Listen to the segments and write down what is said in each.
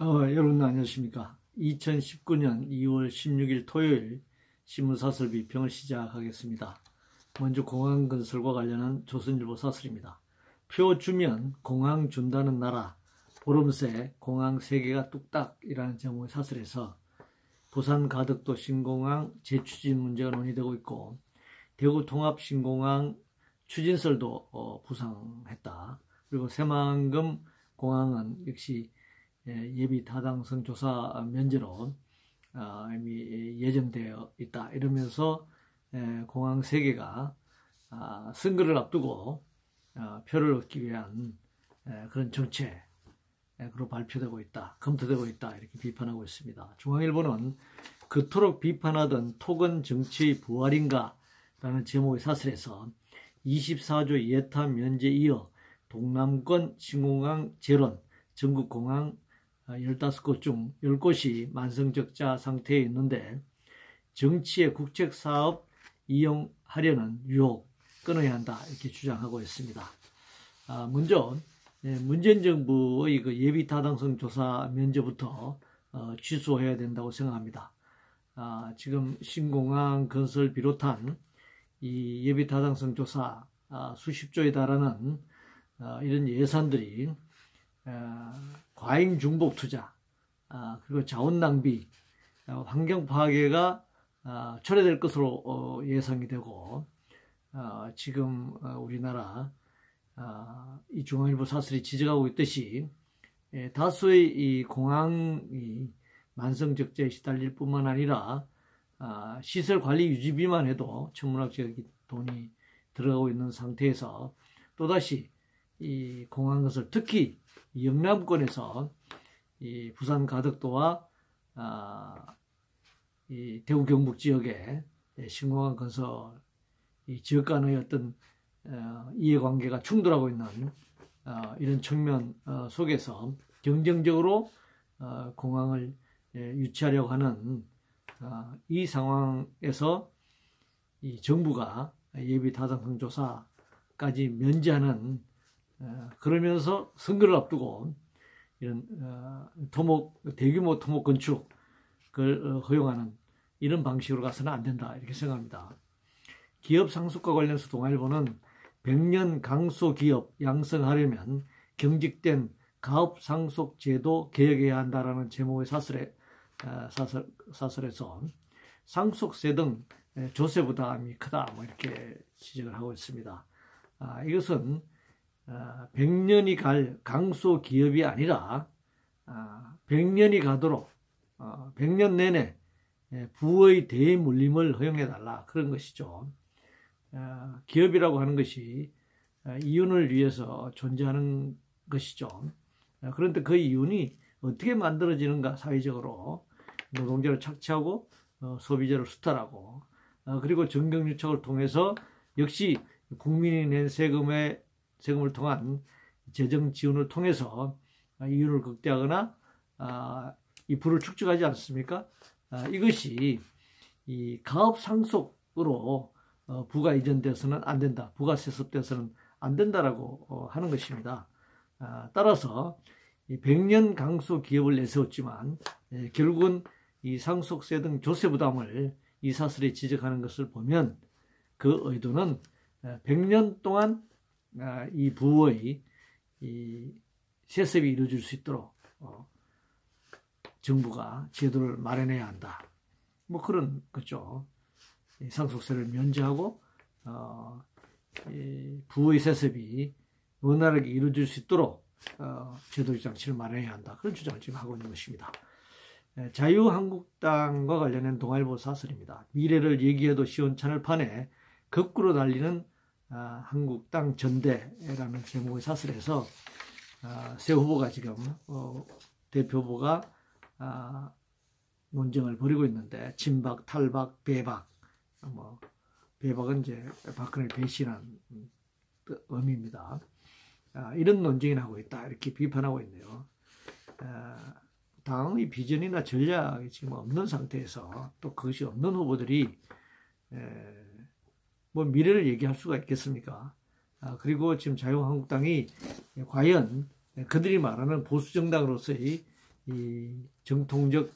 어, 여러분 안녕하십니까. 2019년 2월 16일 토요일 신문사설 비 평을 시작하겠습니다. 먼저 공항 건설과 관련한 조선일보 사설입니다. 표 주면 공항 준다는 나라 보름새 공항 3개가 뚝딱이라는 제목의 사설에서 부산 가덕도 신공항 재추진 문제가 논의되고 있고 대구 통합 신공항 추진설도 어, 부상했다. 그리고 새만금 공항은 역시 예, 예비 타당성 조사 면제로 아, 이미 예정되어 있다. 이러면서 예, 공항 3개가 아, 선거를 앞두고 아, 표를 얻기 위한 예, 그런 정책으로 발표되고 있다. 검토되고 있다. 이렇게 비판하고 있습니다. 중앙일보는 그토록 비판하던 토건 정치의 부활인가 라는 제목의 사설에서 24조 예타 면제 이어 동남권 신공항 재론 전국공항 15곳 중 10곳이 만성적자 상태에 있는데 정치의 국책사업 이용하려는 유혹 끊어야 한다 이렇게 주장하고 있습니다. 아, 먼저 예, 문재인 정부의 그 예비 타당성 조사 면제부터 어, 취소해야 된다고 생각합니다. 아, 지금 신공항 건설 비롯한 이 예비 타당성 조사 아, 수십조에 달하는 아, 이런 예산들이 아, 과잉 중복 투자 아, 그리고 자원 낭비, 아, 환경 파괴가 아, 초래될 것으로 어, 예상이 되고 지금 어, 우리나라 이 중앙일보 사설이 지적하고 있듯이 예, 다수의 이 공항이 만성적자에 시달릴 뿐만 아니라 시설 관리 유지비만 해도 천문학적인 돈이 들어가고 있는 상태에서 또다시 이 공항 건설 특히 영남권에서 이 부산 가덕도와 아, 이 대구 경북 지역에 신공항 건설 이 지역 간의 어떤 어, 이해관계가 충돌하고 있는 어, 이런 측면 어, 속에서 경쟁적으로 어, 공항을 예, 유치하려고 하는 어, 이 상황에서 이 정부가 예비 타당성 조사까지 면제하는 어, 그러면서 선거를 앞두고 이런 어, 토목 대규모 토목 건축을 어, 허용하는 이런 방식으로 가서는 안 된다 이렇게 생각합니다. 기업 상속과 관련해서 동아일보는 100년 강소 기업 양성하려면 경직된 가업 상속 제도 개혁해야 한다라는 제목의 사설에 사설, 사설에서 상속세 등 조세 부담이 크다 뭐 이렇게 지적을 하고 있습니다. 아, 이것은 100년이 아, 갈 강소 기업이 아니라 100년이 아, 가도록 100년 어, 내내 예, 부의 대물림을 허용해 달라 그런 것이죠. 아, 기업이라고 하는 것이 이윤을 위해서 존재하는 것이죠. 그런데 그 이윤이 어떻게 만들어지는가 사회적으로 노동자를 착취하고 어, 소비자를 수탈하고 그리고 정경유착을 통해서 역시 국민이 낸 세금의 세금을 통한 재정 지원을 통해서 이윤을 극대화하거나 아, 이 부를 축적하지 않습니까? 아, 이것이 이 가업 상속으로 어, 부가 이전돼서는 안 된다. 부가 세습돼서는 안 된다라고 어, 하는 것입니다. 아, 따라서 100년 강소 기업을 내세웠지만 예, 결국은 이 상속세 등 조세 부담을 이 사설에 지적하는 것을 보면 그 의도는 100년 동안 아, 이 부의 이 세습이 이루어질 수 있도록 어, 정부가 제도를 마련해야 한다. 뭐 그런 거죠. 상속세를 면제하고 어, 부의 세습이 원활하게 이루어질 수 있도록 어, 제도적 장치를 마련해야 한다. 그런 주장을 지금 하고 있는 것입니다. 자유한국당과 관련된 동아일보 사설입니다. 미래를 얘기해도 시원찮을 판에 거꾸로 달리는 아, 한국당 전대라는 제목의 사설에서 아, 새 후보가 지금 어, 대표 후보가 아, 논쟁을 벌이고 있는데 친박, 탈박, 배박 뭐 배박은 이제 박근혜 배신한 의미입니다. 이런 논쟁이 나고 있다 이렇게 비판하고 있네요. 당의 비전이나 전략이 지금 없는 상태에서 또 그것이 없는 후보들이 뭐 미래를 얘기할 수가 있겠습니까? 아, 그리고 지금 자유한국당이 과연 그들이 말하는 보수 정당으로서의 이 정통적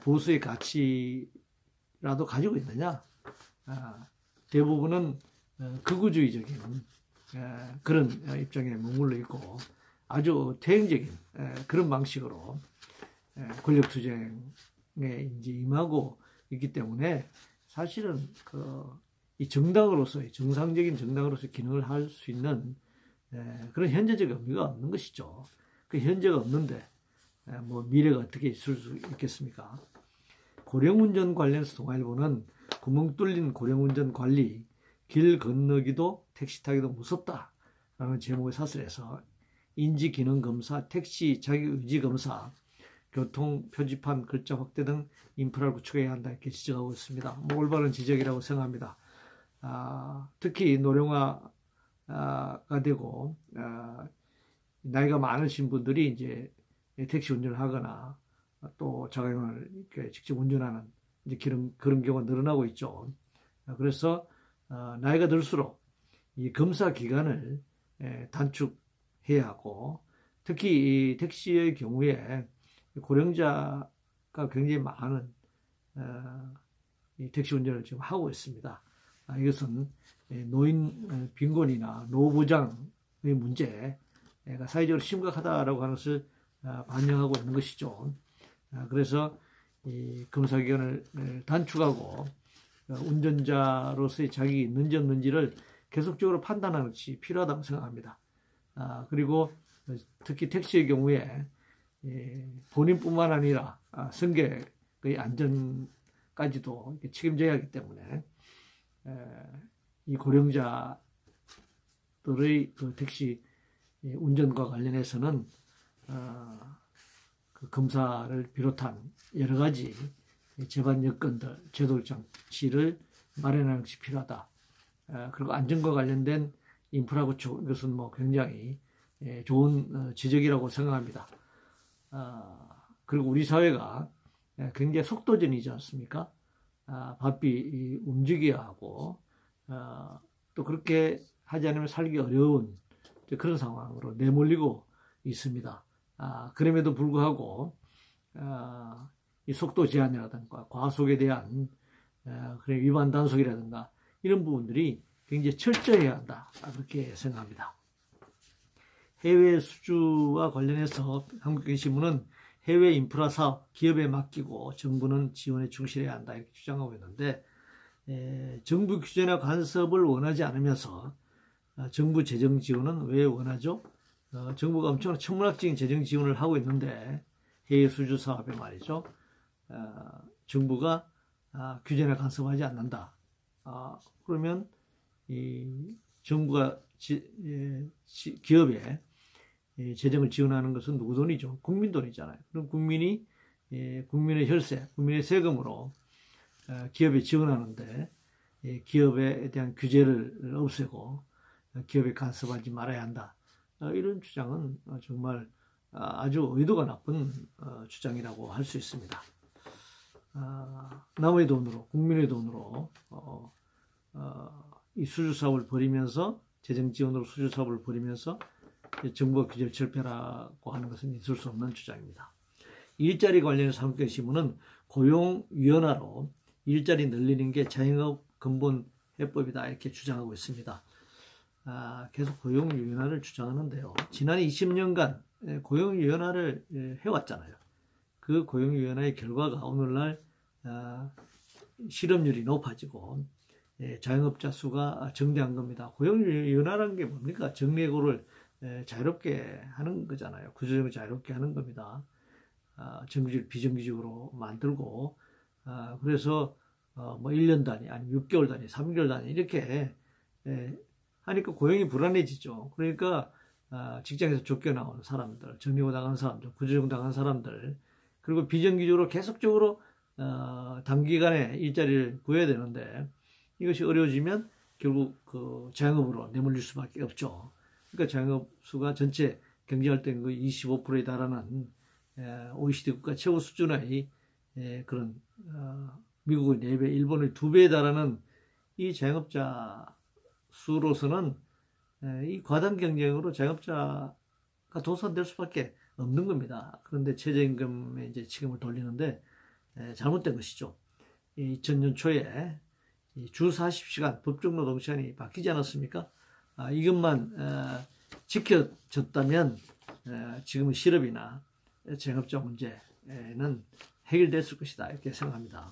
보수의 가치라도 가지고 있느냐? 아, 대부분은 어, 극우주의적인 그런 입장에 머물러 있고 아주 대행적인 그런 방식으로 권력 투쟁에 이제 임하고 있기 때문에 사실은 그 이 정당으로서의 정상적인 정당으로서 기능을 할 수 있는 그런 현재적 의미가 없는 것이죠. 그 현재가 없는데 뭐 미래가 어떻게 있을 수 있겠습니까? 고령운전 관련해서 동아일보는 구멍 뚫린 고령운전 관리, 길 건너기도 택시 타기도 무섭다. 라는 제목의 사설에서 인지기능검사, 택시 자기의지검사, 교통 표지판 글자 확대 등 인프라를 구축해야 한다 이렇게 지적하고 있습니다. 뭐 올바른 지적이라고 생각합니다. 아, 특히 노령화가 되고 아, 나이가 많으신 분들이 이제 택시 운전을 하거나 또 자가용을 직접 운전하는 이제 그런 그런 경우가 늘어나고 있죠. 그래서 어, 나이가 들수록 이 검사 기간을 단축해야 하고 특히 이 택시의 경우에 고령자가 굉장히 많은 어, 이 택시 운전을 지금 하고 있습니다. 아, 이것은 노인 어, 빈곤이나 노부장의 문제가 사회적으로 심각하다라고 하는 것을 아, 반영하고 있는 것이죠. 아, 그래서 이 검사 기간을 단축하고 운전자로서의 자격이 있는지 없는지를 계속적으로 판단하는 것이 필요하다고 생각합니다. 그리고 특히 택시의 경우에 예, 본인뿐만 아니라 아, 승객의 안전까지도 책임져야 하기 때문에 이 고령자들의 그 택시 운전과 관련해서는 어, 그 검사를 비롯한 여러 가지 재반 여건들, 제도 장치를 마련하는 것이 필요하다. 그리고 안전과 관련된 인프라 구축 이것은 뭐 굉장히 예, 좋은 어, 지적이라고 생각합니다. 아, 그리고 우리 사회가 예, 굉장히 속도전이지 않습니까? 아, 바삐 움직여야 하고 아, 또 그렇게 하지 않으면 살기 어려운 그런 상황으로 내몰리고 있습니다. 아, 그럼에도 불구하고 아, 이 속도 제한이라든가 과속에 대한 아, 그런 위반 단속이라든가 이런 부분들이 굉장히 철저해야 한다 그렇게 생각합니다. 해외 수주와 관련해서 한국경신문은 해외 인프라 사업 기업에 맡기고 정부는 지원에 충실해야 한다 이렇게 주장하고 있는데 에, 정부 규제나 간섭을 원하지 않으면서 어, 정부 재정 지원은 왜 원하죠? 어, 정부가 엄청난 천문학적인 재정 지원을 하고 있는데 해외 수주 사업에 말이죠. 어, 정부가 아, 규제나 간섭하지 않는다. 아, 그러면 이 정부가 지, 예, 기업에 재정을 지원하는 것은 누구 돈이죠? 국민 돈이잖아요. 그럼 국민이 국민의 혈세, 국민의 세금으로 어, 기업에 지원하는데 기업에 대한 규제를 없애고 기업에 간섭하지 말아야 한다. 어, 이런 주장은 정말 아, 아주 의도가 나쁜 어, 주장이라고 할 수 있습니다. 아, 남의 돈으로, 국민의 돈으로 이 수주 사업을 벌이면서 재정 지원으로 수주 사업을 벌이면서 정부가 규제를 철폐라고 하는 것은 있을 수 없는 주장입니다. 일자리 관련해서 한국경신문은 고용위원화로 일자리 늘리는 게 자영업 근본 해법이다 이렇게 주장하고 있습니다. 아, 계속 고용위원화를 주장하는데요. 지난 20년간 고용위원화를 해왔잖아요. 그 고용위원화의 결과가 오늘날 아, 실업률이 높아지고 자영업자 수가 정대한 겁니다. 고용위원화라는 게 뭡니까? 정례고를 자유롭게 하는 거잖아요. 구조적으로 자유롭게 하는 겁니다. 아, 정규직, 비정규직으로 만들고, 아, 그래서 어, 뭐 1년 단위, 아니 6개월 단위, 3개월 단위, 이렇게 하니까 고용이 불안해지죠. 그러니까 아, 직장에서 쫓겨나온 사람들, 정리고 당한 사람들, 구조적 당한 사람들, 그리고 비정규직으로 계속적으로 어, 단기간에 일자리를 구해야 되는데 이것이 어려워지면 결국 그 자영업으로 내몰릴 수밖에 없죠. 그러니까 자영업 수가 전체 경제 활동의 25%에 달하는 OECD 국가 최고 수준의 그런 어, 미국의 4배, 일본의 2배에 달하는 이 자영업자 수로서는 이 과당 경쟁으로 자영업자가 도산될 수밖에 없는 겁니다. 그런데 최저임금에 이제 책임을 돌리는데 잘못된 것이죠. 2000년 초에 주 40시간 법정 노동 시간이 바뀌지 않았습니까? 아, 이것만 어, 지켜졌다면 어, 지금은 실업이나 재업자 문제는 해결됐을 것이다 이렇게 생각합니다.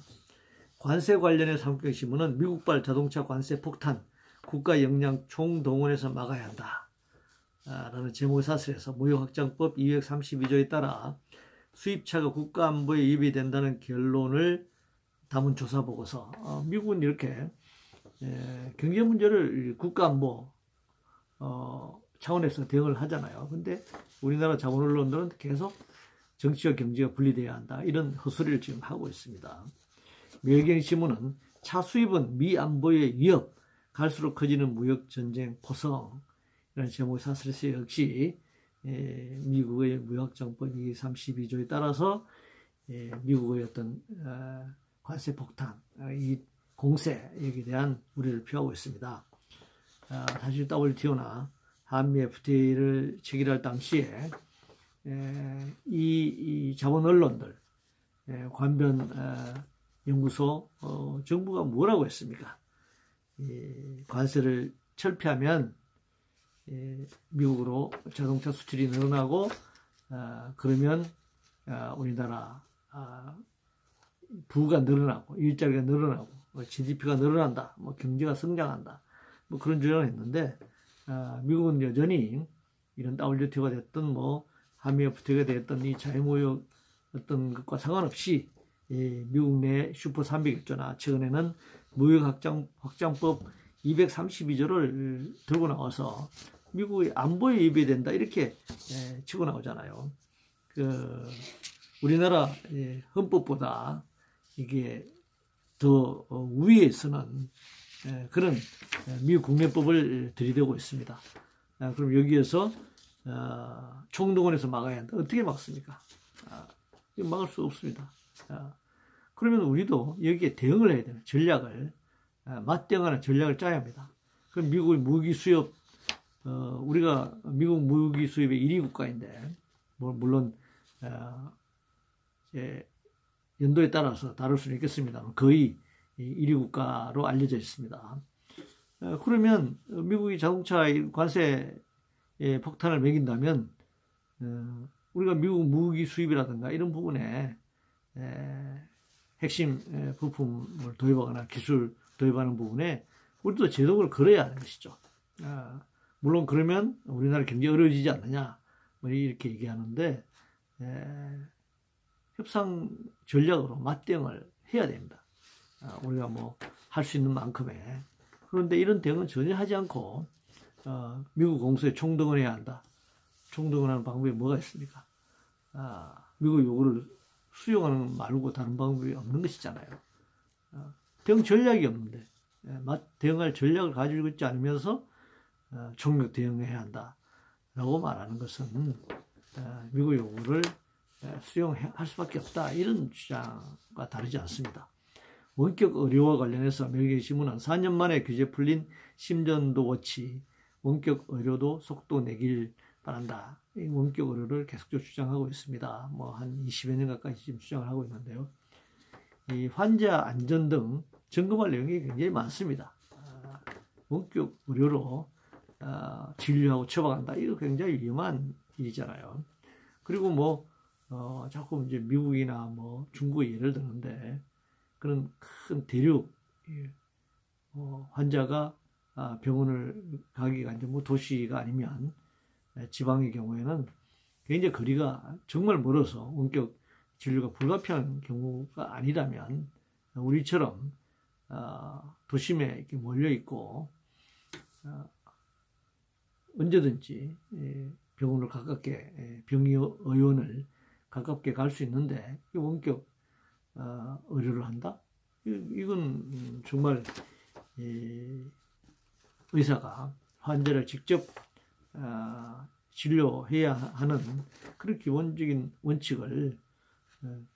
관세 관련해 삼경신문은 미국발 자동차 관세 폭탄 국가 역량 총동원해서 막아야 한다. 라는 제목의 사설에서 무역확장법 232조에 따라 수입차가 국가안보에 위협이 된다는 결론을 담은 조사 보고서 어, 미국은 이렇게 에, 경제 문제를 국가안보 어, 차원에서 대응을 하잖아요. 근데 우리나라 자본 언론들은 계속 정치와 경제가 분리돼야 한다. 이런 헛소리를 지금 하고 있습니다. 외경신문은 차 수입은 미 안보의 위협, 갈수록 커지는 무역 전쟁 포성 이런 제목의 사설에서 역시 에, 미국의 무역정법 232조에 따라서 에, 미국의 어떤 어, 관세 폭탄, 어, 이 공세 여기에 대한 우려를 표하고 있습니다. 어, 사실 WTO나 한미 FTA를 체결할 당시에 에, 이, 이 자본 언론들 에, 관변 어, 연구소 어, 정부가 뭐라고 했습니까? 이 관세를 철폐하면 예, 미국으로 자동차 수출이 늘어나고 어, 그러면 어, 우리나라 어, 부가 늘어나고 일자리가 늘어나고 뭐 GDP가 늘어난다, 뭐 경제가 성장한다, 뭐 그런 주장을 했는데 어, 미국은 여전히 이런 WTO가 됐든 뭐 한미 FTA가 됐든 이 자유무역 어떤 것과 상관없이 예, 미국 내 슈퍼 300일조나 최근에는 무역 확장, 확장법 232조를 들고 나와서 미국의 안보에 위배된다 이렇게 예, 치고 나오잖아요. 그 우리나라 예, 헌법보다 이게 더 어, 위에 서는 예, 그런 미국 국내법을 들이대고 있습니다. 아, 그럼 여기에서 어, 총동원에서 막아야 한다. 어떻게 막습니까? 아, 막을 수 없습니다. 아, 그러면 우리도 여기에 대응을 해야 되는 전략을 맞대응하는 전략을 짜야 합니다. 그럼 미국의 무기 수입 어, 우리가 미국 무기 수입의 1위 국가인데, 뭐, 물론, 어, 이제 연도에 따라서 다를 수는 있겠습니다. 거의 1위 국가로 알려져 있습니다. 어, 그러면 미국이 자동차 관세 폭탄을 매긴다면, 어, 우리가 미국 무기 수입이라든가 이런 부분에 에, 핵심 부품을 도입하거나 기술 도입하는 부분에 우리도 제도를 걸어야 하는 것이죠. 어, 물론 그러면 우리나라 경제 어려워지지 않느냐 뭐 이렇게 얘기하는데 에, 협상 전략으로 맞대응을 해야 됩니다. 아, 우리가 뭐 할 수 있는 만큼의 그런데 이런 대응은 전혀 하지 않고 어, 미국 공수에 총동원해야 한다. 총동원하는 방법이 뭐가 있습니까? 아, 미국 요구를 수용하는 말고 다른 방법이 없는 것이잖아요. 어, 대응 전략이 없는데 예, 대응할 전략을 가지고 있지 않으면서 어, 총력 대응해야 한다라고 말하는 것은 어, 미국 요구를 어, 수용할 수밖에 없다 이런 주장과 다르지 않습니다. 원격 의료와 관련해서 매일 신문은 4년 만에 규제 풀린 심전도 워치 원격 의료도 속도 내길 바란다. 이 원격 의료를 계속적으로 주장하고 있습니다. 뭐 한 20여 년 가까이 지금 주장을 하고 있는데요. 이 환자 안전 등 점검할 내용이 굉장히 많습니다. 원격 의료로 어, 진료하고 처방한다. 이거 굉장히 위험한 일이잖아요. 그리고 뭐 어, 자꾸 이제 미국이나 뭐 중국의 예를 드는데 그런 큰 대륙 어, 환자가 아, 병원을 가기가 이제 뭐 도시가 아니면 지방의 경우에는 굉장히 거리가 정말 멀어서 원격 진료가 불가피한 경우가 아니라면 우리처럼 어, 도심에 이렇게 몰려 있고 어, 언제든지 예, 병원을 가깝게 예, 병의원을 가깝게 갈 수 있는데 원격 어, 의료를 한다? 이건 정말 의사가 환자를 직접 어, 진료해야 하는 그런 기본적인 원칙을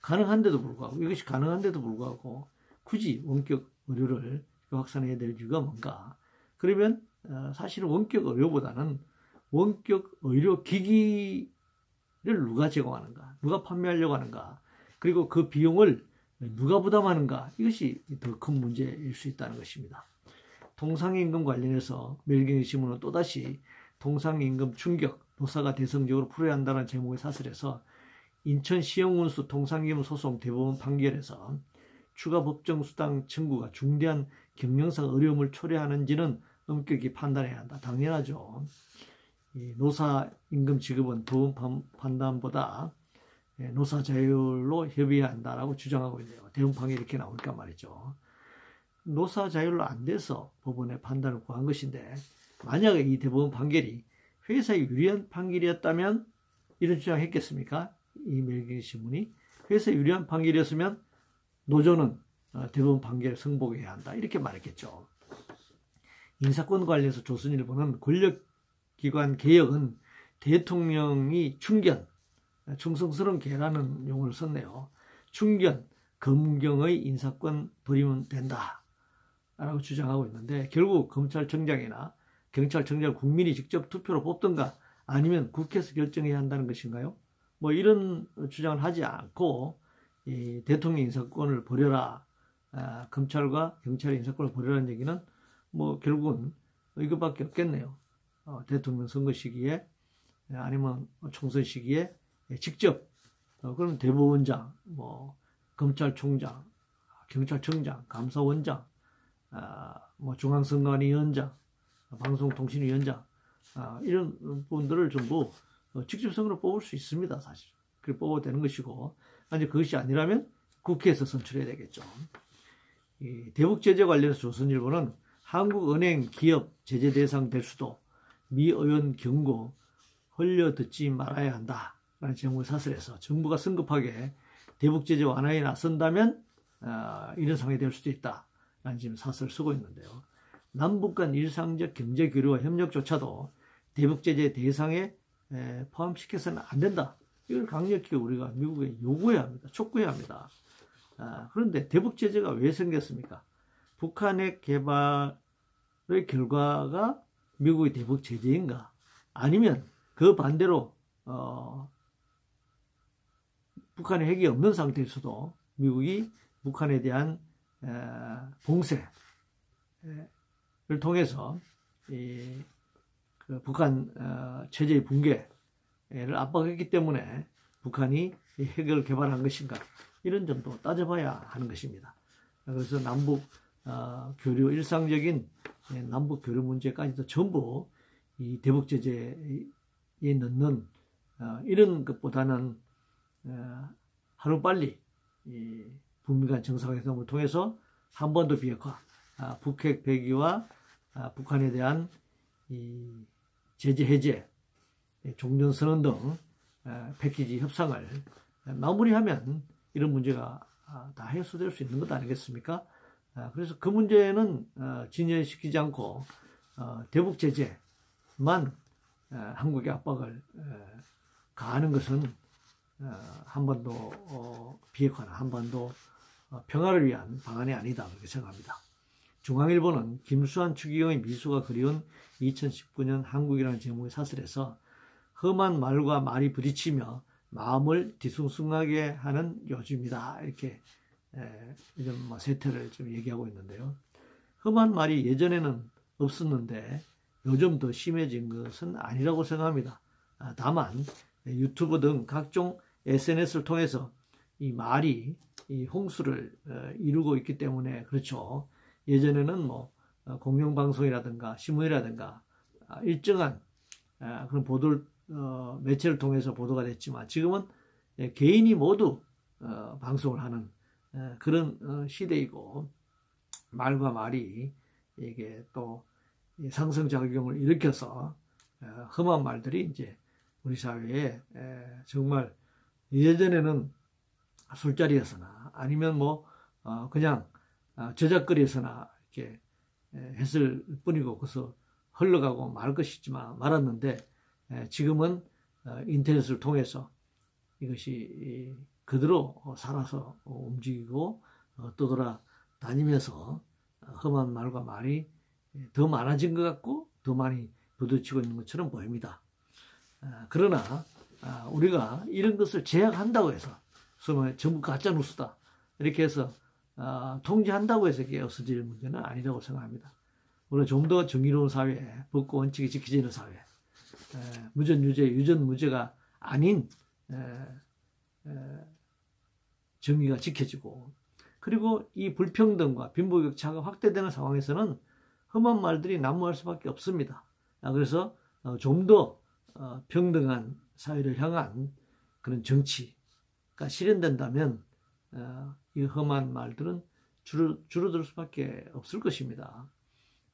가능한데도 불구하고 이것이 가능한데도 불구하고 굳이 원격 의료를 확산해야 될 이유가 뭔가? 그러면 어, 사실은 원격 의료보다는 원격 의료 기기를 누가 제공하는가, 누가 판매하려고 하는가, 그리고 그 비용을 누가 부담하는가 이것이 더 큰 문제일 수 있다는 것입니다. 통상임금 관련해서 멜갱이 신문은 또다시 통상임금 충격, 노사가 대성적으로 풀어야 한다는 제목의 사설에서 인천 시영운수 통상임금 소송 대법원 판결에서 추가 법정 수당 청구가 중대한 경영상 어려움을 초래하는지는 엄격히 판단해야 한다. 당연하죠. 노사 임금 지급은 도움 판단보다 예, 노사 자율로 협의해야 한다라고 주장하고 있네요. 대응판이 이렇게 나오니까 말이죠. 노사 자율로 안 돼서 법원의 판단을 구한 것인데 만약에 이 대법원 판결이 회사에 유리한 판결이었다면 이런 주장했겠습니까? 이 멜기 신문이 회사에 유리한 판결이었으면 노조는 어, 대법원 판결을 승복해야 한다 이렇게 말했겠죠. 인사권 관련해서 조선일보는 권력기관 개혁은 대통령이 충견, 충성스러운 개라는 용어를 썼네요. 충견, 검경의 인사권 버리면 된다. 라고 주장하고 있는데 결국 검찰청장이나 경찰청장 국민이 직접 투표로 뽑든가 아니면 국회에서 결정해야 한다는 것인가요? 뭐 이런 주장을 하지 않고 이 대통령 인사권을 버려라. 아, 검찰과 경찰의 인사권을 버려라는 얘기는 뭐 결국은 이것밖에 없겠네요. 어, 대통령 선거 시기에 아니면 총선 시기에 직접 어, 그럼 대법원장, 뭐 검찰총장, 경찰청장, 감사원장, 아, 뭐 중앙선관위원장, 방송통신위원장 아, 이런 분들을 전부 어, 직접 선거로 뽑을 수 있습니다, 사실. 그렇게 뽑아도 되는 것이고, 만약 그것이 아니라면 국회에서 선출해야 되겠죠. 대북 제재 관련해서 조선일보는 한국은행 기업 제재 대상 될 수도 미 의원 경고 흘려 듣지 말아야 한다. 라는 제목을 사설해서 정부가 성급하게 대북 제재 완화에 나선다면 어, 이런 상황이 될 수도 있다. 라는 지금 사설을 쓰고 있는데요. 남북 간 일상적 경제 교류와 협력조차도 대북 제재 대상에 포함시켜서는 안 된다. 이걸 강력히 우리가 미국에 요구해야 합니다. 촉구해야 합니다. 아, 그런데 대북 제재가 왜 생겼습니까? 북한의 개발의 결과가 미국의 대북 제재인가? 아니면 그 반대로 어, 북한의 핵이 없는 상태에서도 미국이 북한에 대한 에, 봉쇄를 통해서 이, 그 북한 어, 체제의 붕괴를 압박했기 때문에 북한이 핵을 개발한 것인가 이런 점도 따져봐야 하는 것입니다. 그래서 남북 어, 교류 일상적인 예, 남북 교류 문제까지도 전부 이 대북 제재에 넣는 어, 이런 것보다는 어, 하루 빨리 이 북미 간 정상회담을 통해서 한 번 더 비핵화, 아, 북핵 배기와 아, 북한에 대한 이 제재 해제, 종전 선언 등 아, 패키지 협상을 마무리하면 이런 문제가 아, 다 해소될 수 있는 것 아니겠습니까? 아, 그래서 그 문제는 어, 진전시키지 않고 어, 대북 제재만 어, 한국의 압박을 가하는 것은 한 번도 비핵화나 한 번도 평화를 위한 방안이 아니다 그렇게 생각합니다. 중앙일보는 김수환 추기경의 미소가 그리운 2019년 한국이라는 제목의 사설에서 험한 말과 말이 부딪히며 마음을 뒤숭숭하게 하는 요즘이다 이렇게 이런 뭐 세태를 좀 얘기하고 있는데요. 험한 말이 예전에는 없었는데 요즘 더 심해진 것은 아니라고 생각합니다. 아, 다만 유튜브 등 각종 SNS를 통해서 이 말이 이 홍수를 어, 이루고 있기 때문에 그렇죠. 예전에는 뭐 어, 공영방송이라든가 신문이라든가 아, 일정한 아, 그런 보도를 어, 매체를 통해서 보도가 됐지만 지금은 예, 개인이 모두 방송을 하는 예, 그런 어, 시대이고 말과 말이 이게 또 상승작용을 일으켜서 어, 험한 말들이 이제 우리 사회에 정말 예전에는 술자리에서나 아니면 뭐 어, 그냥 저작거리에서나 이렇게 했을 뿐이고 그래서 흘러가고 말 것이지만 말았는데 지금은 인터넷을 통해서 이것이 그대로 살아서 움직이고 어, 떠돌아 다니면서 험한 말과 말이 더 많아진 것 같고 더 많이 부딪히고 있는 것처럼 보입니다. 아, 그러나 아, 우리가 이런 것을 제약한다고 해서 소위 전부 가짜 뉴스다 이렇게 해서 아, 통제한다고 해서 이게 없어질 문제는 아니라고 생각합니다. 우리가 좀 더 정의로운 사회, 법과 원칙이 지켜지는 사회, 에, 무전 유죄, 유전 무죄가 아닌 정의가 지켜지고 그리고 이 불평등과 빈부격차가 확대되는 상황에서는 험한 말들이 난무할 수밖에 없습니다. 아, 그래서 어, 좀더 어, 평등한 사회를 향한 그런 정치가 실현된다면 어, 이 험한 말들은 줄어, 줄어들 수밖에 없을 것입니다.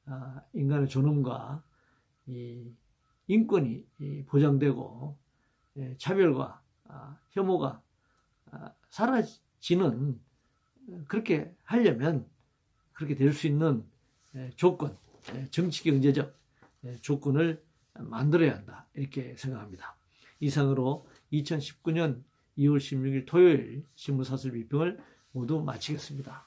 아, 인간의 존엄과 이 인권이 보장되고 예, 차별과 아, 혐오가 사라지는 그렇게 하려면 그렇게 될 수 있는 예, 조건, 예, 정치 경제적 예, 조건을 만들어야 한다. 이렇게 생각합니다. 이상으로 2019년 2월 16일 토요일 신문사슬 비평을 모두 마치겠습니다.